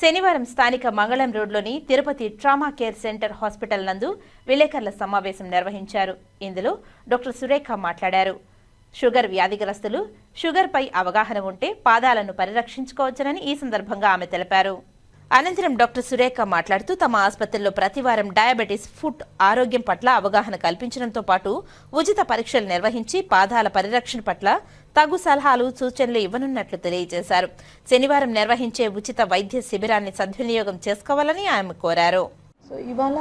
శనివారం స్థానిక మంగళం రోడ్లోని Tirupati trauma care centre hospital నందు విలేకరుల సమావేశం నిర్వహించారు. ఇందులో డాక్టర్ సురేఖ మాట్లాడారు. షుగర్ వ్యాధిగ్రస్తులు షుగర్పై అవగాహన ఉంటే పాదాలను పరిరక్షించుకోవచ్చునని ఈ సందర్భంగా ఆమె తెలిపారు. అనంతరం డాక్టర్ సురేఖ మాట్లాడుతూ తమ ఆసుపత్రిలో ప్రతివారం డయాబెటీస్ ఫుడ్ ఆరోగ్యం పట్ల అవగాహన కల్పించడంతో పాటు ఉచిత పరీక్షలు నిర్వహించి పాదాల పరిరక్షణ పట్ల తగు సలహాలు సూచనలు ఇవ్వనున్నట్లు తెలియజేశారు. శనివారం నిర్వహించే ఉచిత వైద్య శిబిరాన్ని సద్వినియోగం చేసుకోవాలని ఆమె కోరారు. సో ఇవాళ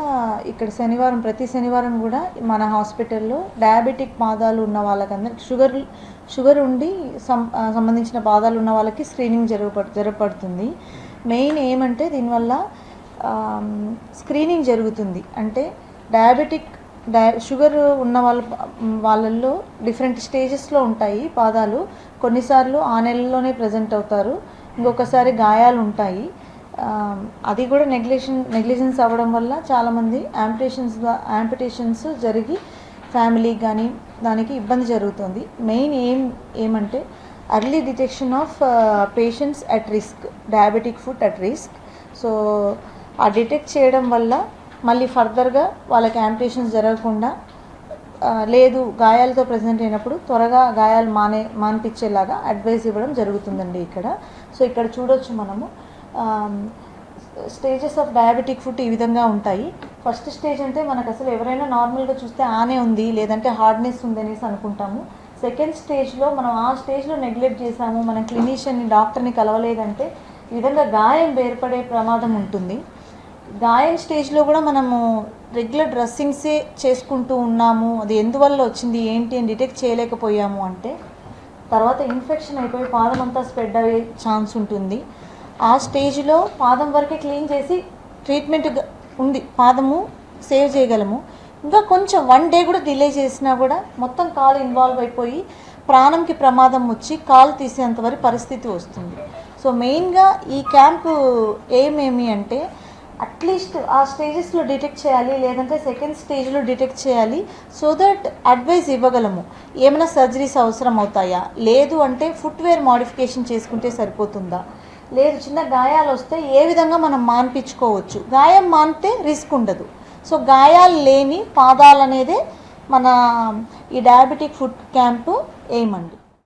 ఇక్కడ శనివారం ప్రతి శనివారం కూడా మన హాస్పిటల్లో డయాబెటిక్ పాదాలు ఉన్న వాళ్ళకందరికి షుగర్ షుగర్ ఉండి సం సంబంధించిన పాదాలు ఉన్న వాళ్ళకి స్క్రీనింగ్ జరగ జరగబడుతుంది మెయిన్ ఏమంటే దీనివల్ల స్క్రీనింగ్ జరుగుతుంది. అంటే డయాబెటిక్ డయా షుగర్ ఉన్న వాళ్ళ వాళ్ళల్లో డిఫరెంట్ స్టేజెస్లో ఉంటాయి పాదాలు. కొన్నిసార్లు ఆ నెలలోనే ప్రజెంట్ అవుతారు. ఇంకొకసారి గాయాలు ఉంటాయి. అది కూడా నెగ్లిషన్ నెగ్లిజెన్స్ అవ్వడం వల్ల చాలామంది యాంపిటేషన్స్ యాంపిటేషన్స్ జరిగి ఫ్యామిలీకి కానీ దానికి ఇబ్బంది జరుగుతుంది. మెయిన్ ఏం ఏమంటే early detection of patients at risk diabetic food at risk so ఆ డిటెక్ట్ చేయడం వల్ల మళ్ళీ ఫర్దర్గా వాళ్ళకి యాంపిటేషన్స్ జరగకుండా లేదు గాయాలతో ప్రజెంట్ అయినప్పుడు త్వరగా గాయాలు మానే మాన్పించేలాగా అడ్వైస్ ఇవ్వడం జరుగుతుందండి ఇక్కడ. సో ఇక్కడ చూడొచ్చు మనము. స్టేజెస్ ఆఫ్ డయాబెటిక్ ఫుడ్ ఈ విధంగా ఉంటాయి. ఫస్ట్ స్టేజ్ అంటే మనకు అసలు ఎవరైనా నార్మల్గా చూస్తే ఆనే ఉంది లేదంటే హార్డ్నెస్ ఉంది అనేసి అనుకుంటాము. సెకండ్ స్టేజ్లో మనం ఆ స్టేజ్లో నెగ్లెక్ట్ చేసాము మనం క్లినీషియన్ని డాక్టర్ని కలవలేదంటే ఈ విధంగా గాయం ఏర్పడే ప్రమాదం ఉంటుంది. గాయం స్టేజ్లో కూడా మనము రెగ్యులర్ డ్రెస్సింగ్సే చేసుకుంటూ ఉన్నాము. అది ఎందువల్ల వచ్చింది ఏంటి అని డిటెక్ట్ చేయలేకపోయాము అంటే తర్వాత ఇన్ఫెక్షన్ అయిపోయి పాదం అంతా స్ప్రెడ్ అయ్యే ఛాన్స్ ఉంటుంది. ఆ స్టేజ్లో పాదం వరకే క్లీన్ చేసి ట్రీట్మెంట్ ఉంది. పాదము సేవ్ చేయగలము. ఇంకా కొంచెం వన్ డే కూడా డిలే చేసినా కూడా మొత్తం కాలు ఇన్వాల్వ్ అయిపోయి ప్రాణంకి ప్రమాదం వచ్చి కాలు తీసేంత వరకు పరిస్థితి వస్తుంది. సో మెయిన్గా ఈ క్యాంపు ఏమేమి అంటే అట్లీస్ట్ ఆ స్టేజెస్లో డిటెక్ట్ చేయాలి లేదంటే సెకండ్ స్టేజ్లో డిటెక్ట్ చేయాలి సో దట్ అడ్వైస్ ఇవ్వగలము. ఏమైనా సర్జరీస్ అవసరం అవుతాయా? లేదు అంటే ఫుట్వేర్ మాడిఫికేషన్ చేసుకుంటే సరిపోతుందా? లేదు చిన్న గాయాలు వస్తే ఏ విధంగా మనం మాన్పించుకోవచ్చు? గాయం మానితే రిస్క్ ఉండదు. సో గాయాలు లేని పాదాలు అనేదే మన ఈ డయాబెటిక్ ఫుడ్ క్యాంపు ఏమండి